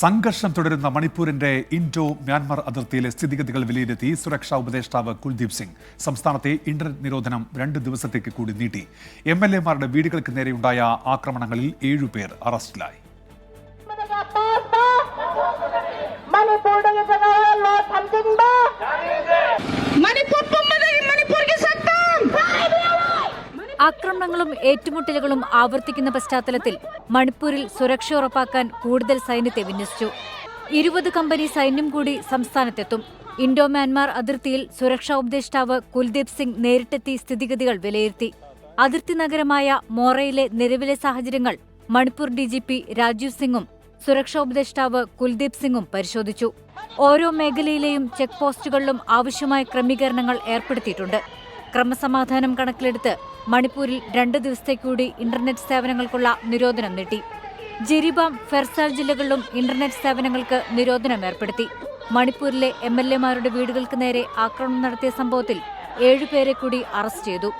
സംഘർഷം തുടരുന്ന മണിപ്പൂരിന്റെ Indo Myanmar അതിർത്തിയിലെ സ്ഥിതിഗതികൾ വിലയിരുത്തി സുരക്ഷാ ഉപദേഷ്ടാവ് കുൽദീപ് സിംഗ് സംസ്ഥാനത്തെ ഇന്റർനെറ്റ് നിരോധനം രണ്ട് ദിവസത്തേക്ക് കൂടി നീട്ടി എം എൽ എമാരുടെ വീടുകൾക്ക് നേരെയുണ്ടായ ആക്രമണങ്ങളിൽ ഏഴുപേർ അറസ്റ്റിലായി ആക്രമണങ്ങളും ഏറ്റുമുട്ടലുകളും ആവർത്തിക്കുന്ന പശ്ചാത്തലത്തിൽ മണിപ്പൂരിൽ സുരക്ഷ ഉറപ്പാക്കാൻ കൂടുതൽ സൈന്യത്തെ വിന്യസിച്ചു. ഇരുപത് കമ്പനി സൈന്യം കൂടി സംസ്ഥാനത്തെത്തും. ഇൻഡോ മ്യാൻമാർ അതിർത്തിയിൽ സുരക്ഷാ ഉപദേഷ്ടാവ് കുൽദീപ് സിംഗ് നേരിട്ടെത്തി സ്ഥിതിഗതികൾ വിലയിരുത്തി. അതിർത്തി നഗരമായ മോറയിലെ നിലവിലെ സാഹചര്യങ്ങൾ മണിപ്പൂർ ഡിജിപി രാജീവ് സിംഗും സുരക്ഷാ ഉപദേഷ്ടാവ് കുൽദീപ് സിംഗും പരിശോധിച്ചു. ഓരോ മേഖലയിലെയും ചെക്ക് പോസ്റ്റുകളിലും ആവശ്യമായ ക്രമീകരണങ്ങൾ ഏർപ്പെടുത്തിയിട്ടുണ്ട്. ക്രമസമാധാനം കണക്കിലെടുത്ത് മണിപ്പൂരിൽ രണ്ട് ദിവസത്തേക്കൂടി ഇന്റർനെറ്റ് സേവനങ്ങൾക്കുള്ള നിരോധനം നീട്ടി. ജിരിബാം ഫെർസാൽ ജില്ലകളിലും ഇന്റർനെറ്റ് സേവനങ്ങൾക്ക് നിരോധനം ഏർപ്പെടുത്തി. മണിപ്പൂരിലെ എം എൽ എമാരുടെ വീടുകൾക്ക് നേരെ ആക്രമണം നടത്തിയ സംഭവത്തിൽ ഏഴുപേരെ കൂടി അറസ്റ്റ് ചെയ്തു.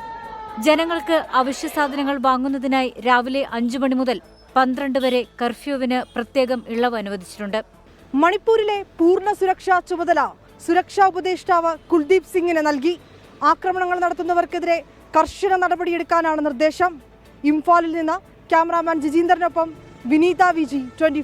ജനങ്ങൾക്ക് അവശ്യ സാധനങ്ങൾ വാങ്ങുന്നതിനായി രാവിലെ അഞ്ചു മണി മുതൽ പന്ത്രണ്ട് വരെ കർഫ്യൂവിന് പ്രത്യേകം ഇളവ് അനുവദിച്ചിട്ടുണ്ട്. മണിപ്പൂരിലെ പൂർണ സുരക്ഷാ ചുമതല സുരക്ഷാ ഉപദേഷ്ടാവ് കുൽദീപ് സിംഗിന് നൽകി. ആക്രമണങ്ങൾ നടത്തുന്നവർക്കെതിരെ കർശന നടപടിയെടുക്കാനാണ് നിർദ്ദേശം. ഇംഫാലിൽ നിന്ന് ക്യാമറാമാൻ ജിജീന്ദറിനൊപ്പം വിനീത വിജി ട്വന്റി